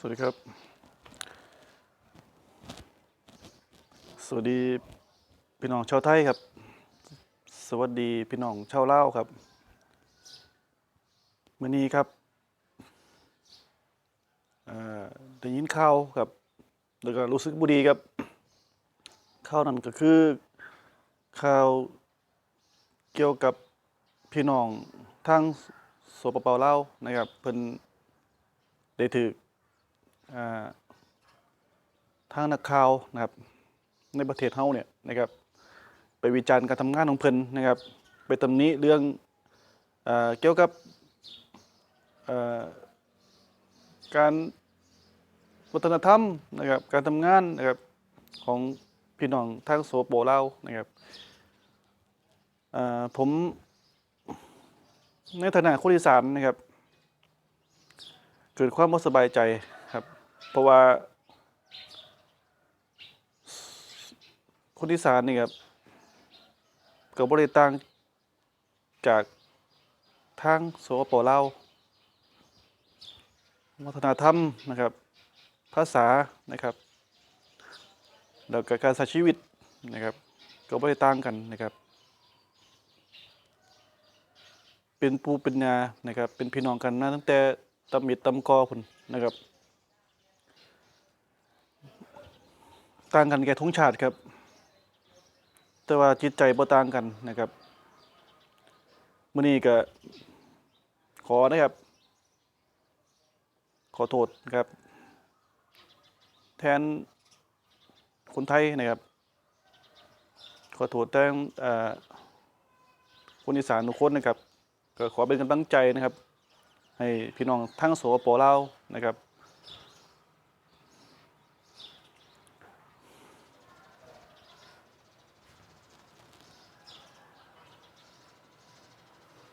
สวัสดีครับ สวัสดีพี่น้องชาวไทยครับ สวัสดีพี่น้องชาวลาวครับมื่อนี้ครับเอ่อได้ยินข่าวครับแล้วก็รู้สึกบุดีครับข่าวนั้นก็คือข่าวเกี่ยวกับพี่น้องทางสปปลาวนะครับเพิ่นได้ถือ ทางนักข่าวนะครับ ในประเทศเฮาเนี่ยนะครับไปวิจารณ์การทำงานของเพิ่นนะครับ ไปตำหนิเรื่องเอเกี่ยวกับการวัฒนธรรมนะครับการทำงานนะครับของพี่น้องทางโสโปเลานะครับผมในฐานะคนอีสานนะครับ เกิดความไม่สบายใจ เพราะว่าคนอีสานนี่ครับก็บริต่างจากทางโสปปลาวัฒนธรรมนะครับ ภาษานะครับ แล้วก็การใช้ชีวิตนะครับ ก็บริต่างกันนะครับ เป็นปูเป็นยานะครับ เป็นพี่น้องกันมาตั้งแต่ตำมิดตำกอพุ่นนะครับ ต่างกันแก่ทุงชาติครับ แต่ว่าจิตใจบ่ต่างกันนะครับมื้อนี้ก็ขอนะครับ ขอโทษครับ แทนคนไทยนะครับ ขอโทษแทนอ่อคนอีสานทุกคนนะครับ ก็ขอเป็นกำลังใจนะครับ ให้พี่น้องทั้งโสปลาวนะครับ